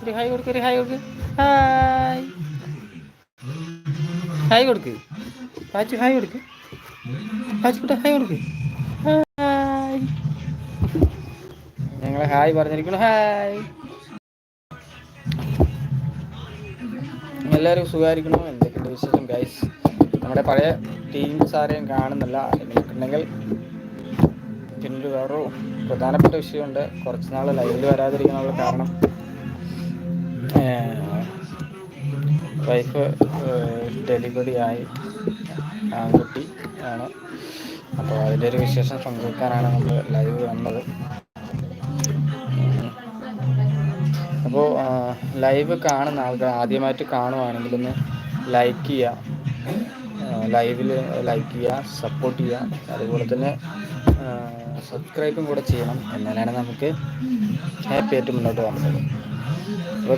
Hi കൊടുക്ക് hi കൊടുക്ക്. Hi hi കൊടുക്ക്. പാച്ചു ഹായ് കൊടുക്ക്. ഹായ് കൊടുക്ക്. ഹായ് ഞങ്ങളെ ഹായ് പറഞ്ഞിരിക്കുന്നു. ഹായ് എല്ലാവരും സുഖമായിരിക്കണോ? എന്തൊക്കെയുണ്ട് വിശേഷം ഗൈസ് നമ്മുടെ പഴയ ടീംസ് ആരെയും കാണുന്നില്ല. നിൽക്കുന്നുണ്ടെങ്കിൽ പിന്നൊരു വേറൊരു പ്രധാനപ്പെട്ട വിഷയമുണ്ട്. കുറച്ച് നാൾ ലൈവിൽ വരാതിരിക്കാനുള്ള കാരണം വൈഫ് ഡെലിവറി ആയി. ആൺകുട്ടി ആണ്. അപ്പോൾ അതിന്റെ ഒരു വിശേഷം പങ്കുവെക്കാനാണ് നമ്മൾ ലൈവ് വന്നത് അപ്പോൾ ലൈവ് കാണുന്ന ആൾക്കാർ ആദ്യമായിട്ട് കാണുവാണെങ്കിൽ ഒന്ന് ലൈക്ക് ചെയ്യുക ലൈവിൽ ലൈക്ക് ചെയ്യുക സപ്പോർട്ട് ചെയ്യുക അതുപോലെ തന്നെ സബ്സ്ക്രൈബും കൂടെ ചെയ്യണം. എന്നാലാണ് നമുക്ക് ഹാപ്പി ആയിട്ട് മുന്നോട്ട് പോകാൻ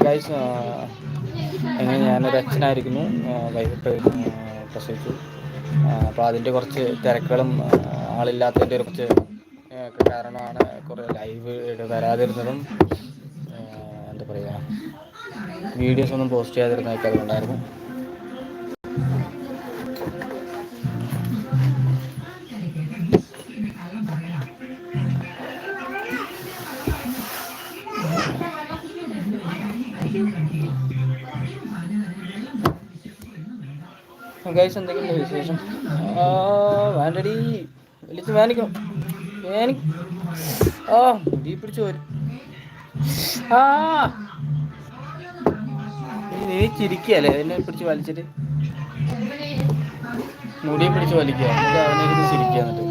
ഗൈസ് അങ്ങനെ ഞാനൊരു അച്ഛനായിരിക്കുന്നു. വൈകിട്ട് പ്രസവിച്ചു. അപ്പോൾ അതിന്റെ കുറച്ച് തിരക്കുകളും ആളില്ലാത്തതിന്റെ കുറച്ച് കാരണമാണ് കുറേ ലൈവ് വരാതിരുന്നതും എന്താ പറയുക വീഡിയോസ് ഒന്നും പോസ്റ്റ് ചെയ്യാതിരുന്നതൊക്കെ അതുകൊണ്ടായിരുന്നു. ഗൈസ് എന്തെങ്കിലും വിശേഷം? വേണ്ടടി. വിളിച്ച് വേനിക്കും വേനി ആ മുടി പിടിച്ച് വരും ആ. നീ ചിരിക്കല്ലേ? എന്നെ പിടിച്ച് വലിച്ചിട്ട്. മുടി പിടിച്ച് വലിക്കുക. അവനെ ചിരിക്കുക എന്നിട്ട്.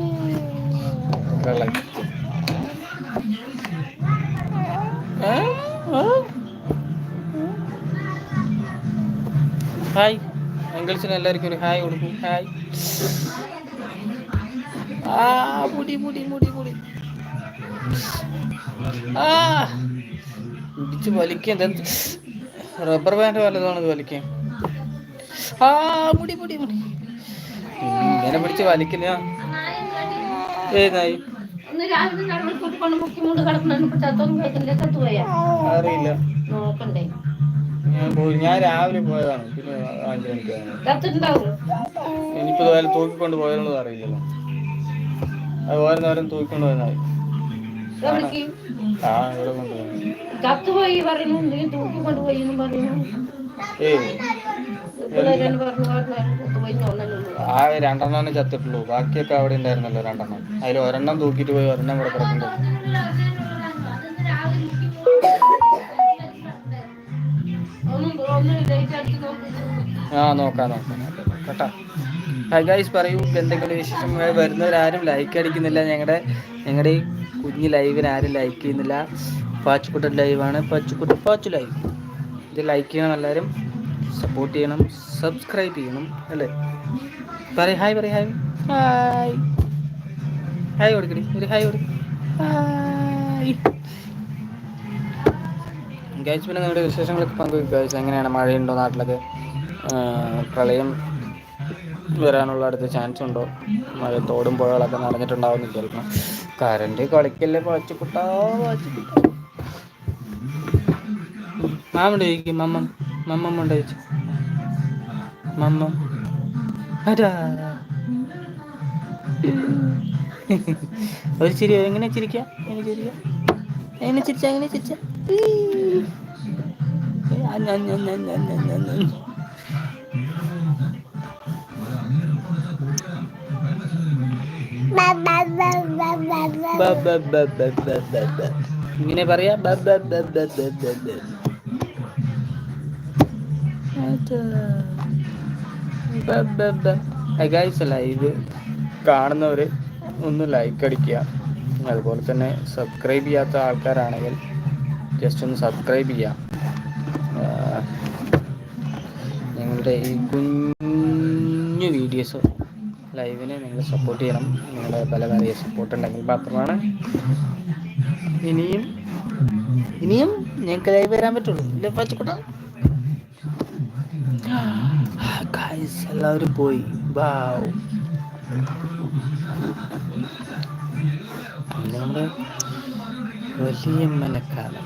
വെള്ളം ഹായ്. അങ്കിൾസിന് എല്ലാവർക്കും ഒരു ഹായ് കൊടുക്കും. ഹായ്. ആ മുടി മുടി മുടി മുടി. ആ. ഇടിച്ച് വലിക്കാൻ റബ്ബർ ബാൻഡ് വല്ലതാണ് ഇത് വലിക്കാൻ? ആ മുടി മുടി മുടി. ഇങ്ങനെ പിടിച്ച് വലിക്കില്ല ഏതായി? അറിയില്ല. നോക്കണ്ടേ. ഞാൻ പോയി ഞാൻ രാവിലെ പോയതാണ്. പിന്നെ അഞ്ചു മണിക്കാണ് ഇനിയിപ്പോ ഇതുപോലെ തൂക്കിക്കൊണ്ട് പോയതെന്നുള്ളത് അറിയില്ലല്ലോ. അത് ഓരോ നേരം തൂക്കിക്കൊണ്ട് പോയതായി. ആ ഇവിടെ കൊണ്ടുപോയി. ഏയ്. ആ രണ്ടെണ്ണേ ചത്തിട്ടുള്ളൂ. ബാക്കിയൊക്കെ അവിടെ ഉണ്ടായിരുന്നല്ലോ രണ്ടെണ്ണം. അതിൽ ഒരെണ്ണം തൂക്കിട്ട് പോയി ഒരെണ്ണം ഇവിടെ കിടക്കുന്നുണ്ട് ആ നോക്കാം നോക്കാം. കേട്ടോ. ഹായ് ഗൈസ് പറയൂ എന്തെങ്കിലും വിശേഷം വരുന്നവരാരും ലൈക്ക് അടിക്കുന്നില്ല. ഞങ്ങളുടെ ഞങ്ങളുടെ ഈ കുഞ്ഞ് ലൈവിന് ആരും ലൈക്ക് ചെയ്യുന്നില്ല. പാച്ചുക്കുട്ടൻ ലൈവാണ് പാച്ചുക്കുട്ടൻ പാച്ചു ലൈവ് ഇത് ലൈക്ക് ചെയ്യണം എല്ലാവരും സപ്പോർട്ട് ചെയ്യണം. സബ്സ്ക്രൈബ് ചെയ്യണം അല്ലേ? പറയും ഹായ് പറയും ഹായ് ഹായ് ഹായ് കൊടുക്കടി. ഒരു ഹായ് കൊടുക്കും. ഗൈസ് പിന്നെ നിങ്ങളുടെ വിശേഷങ്ങളൊക്കെ പങ്കുവെക്കും. ഗൈസ് എങ്ങനെയാണ്? മഴയുണ്ടോ നാട്ടിലൊക്കെ? പ്രളയം വരാനുള്ള അടുത്ത ചാൻസ് ഉണ്ടോ? മഴ തോടും പുഴകളൊക്കെ നടന്നിട്ടുണ്ടാവും കേൾക്കണം കറണ്ട് കളിക്കല്ലേ പാച്ചുക്കുട്ടാ പാച്ചുക്കുട്ട. മാമുണ്ട് ചോദിക്കും മമ്മം മമ്മം ഉണ്ട് ചോദിച്ചു മമ്മം ഒരു ചിരി എങ്ങനെ ചിരിക്കാം? എങ്ങനെ ചിരിക്കാം? എങ്ങനെ ചിരിച്ച എങ്ങനെ ചിരിച്ച? ബ ബ ബ ബ പറയാ guys, ലൈവ് കാണുന്നവർ ഒന്ന് ലൈക്ക് അടിക്കുക. അതുപോലെ തന്നെ സബ്സ്ക്രൈബ് ചെയ്യാത്ത ആൾക്കാരാണെങ്കിൽ ജസ്റ്റ് ഒന്ന് സബ്സ്ക്രൈബ് ചെയ്യുക. ആ, ഞങ്ങളുടെ ഈ കുഞ്ഞു വീഡിയോസ് ലൈവിനെ നിങ്ങൾ സപ്പോർട്ട് ചെയ്യണം. നിങ്ങളുടെ പല പല സപ്പോർട്ട് ഉണ്ടെങ്കിൽ മാത്രമാണ് ഇനിയും ഇനിയും ഞങ്ങൾക്ക് ലൈവ് വരാൻ പറ്റുള്ളൂ. എല്ലാവരും പോയി. ബാവ് നമ്മുടെ വലിയ മനക്കാലം.